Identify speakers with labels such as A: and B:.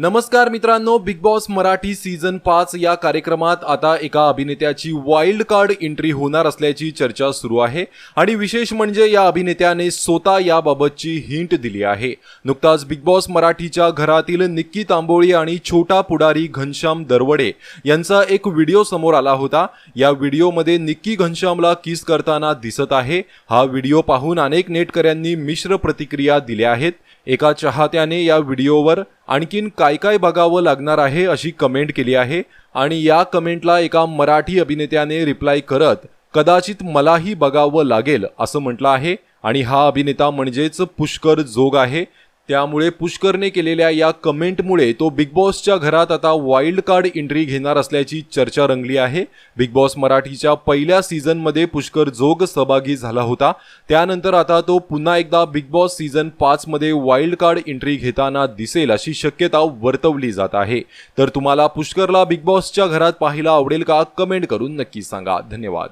A: नमस्कार मित्रांनो big boss Marathi season पाच या कार्यक्रमात आता एका अभिनेत्याची वाईल्ड कार्ड एंट्री होणार असल्याची चर्चा सुरू आहे. आणि विशेष म्हणजे या अभिनेत्याने स्वतः याबाबतची हिंट दिली आहे. नुकताच बिग बॉस मराठीच्या घरातील निक्की तांबोळी आणि छोटा पुढारी घनश्याम दरवडे यांचा एक व्हिडिओ समोर आला होता. या व्हिडिओमध्ये निक्की घनश्यामला किस करताना दिसत आहे. हा व्हिडिओ पाहून अनेक नेटकऱ्यांनी मिश्र प्रतिक्रिया दिल्या आहेत. एका चाहत्याने या व्हिडिओवर आणखीन काय काय बघावं लागणार आहे अशी कमेंट केली आहे. आणि या कमेंटला एका मराठी अभिनेत्याने रिप्लाय करत कदाचित मलाही बघावं लागेल असं म्हटलं आहे. आणि हा अभिनेता म्हणजेच पुष्कर जोग आहे. त्यामुळे पुष्करने केलेल्या या कमेंटमुळे तो बिग बॉसच्या घरात आता वाईल्ड कार्ड एंट्री घेणार असल्याची चर्चा रंगली आहे. बिग बॉस मराठीच्या पहिल्या सीझनमध्ये पुष्कर जोग सहभागी झाला होता. त्यानंतर आता तो पुन्हा एकदा बिग बॉस सीझन पाचमध्ये वाईल्ड कार्ड एंट्री घेताना दिसेल अशी शक्यता वर्तवली जात आहे. तर तुम्हाला पुष्करला बिग बॉसच्या घरात पाहायला आवडेल का? कमेंट करून नक्की सांगा. धन्यवाद.